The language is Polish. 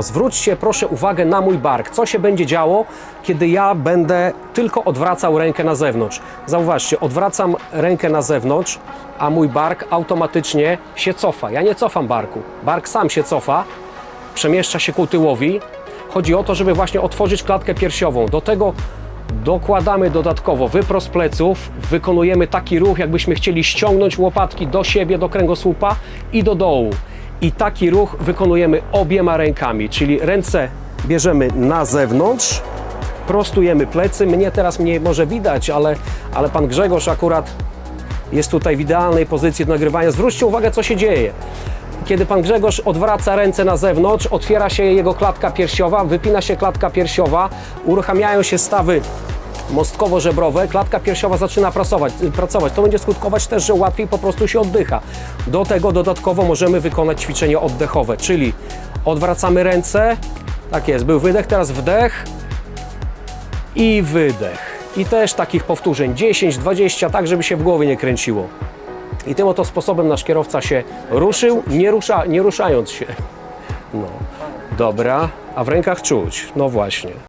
Zwróćcie proszę uwagę na mój bark. Co się będzie działo, kiedy ja będę tylko odwracał rękę na zewnątrz? Zauważcie, odwracam rękę na zewnątrz, a mój bark automatycznie się cofa. Ja nie cofam barku. Bark sam się cofa, przemieszcza się ku tyłowi. Chodzi o to, żeby właśnie otworzyć klatkę piersiową. Do tego dokładamy dodatkowo wyprost pleców, wykonujemy taki ruch, jakbyśmy chcieli ściągnąć łopatki do siebie, do kręgosłupa i do dołu. I taki ruch wykonujemy obiema rękami, czyli ręce bierzemy na zewnątrz, prostujemy plecy. Mnie teraz mnie może widać, ale, ale pan Grzegorz akurat jest tutaj w idealnej pozycji do nagrywania. Zwróćcie uwagę, co się dzieje. Kiedy pan Grzegorz odwraca ręce na zewnątrz, otwiera się jego klatka piersiowa, wypina się klatka piersiowa, uruchamiają się stawy mostkowo-żebrowe, klatka piersiowa zaczyna pracować, pracować. To będzie skutkować też, że łatwiej po prostu się oddycha. Do tego dodatkowo możemy wykonać ćwiczenie oddechowe, czyli odwracamy ręce, tak jest, był wydech, teraz wdech i wydech. I też takich powtórzeń 10, 20, tak żeby się w głowie nie kręciło. I tym oto sposobem nasz kierowca się ruszył, nie, rusza, nie ruszając się. No, dobra, a w rękach czuć. No właśnie.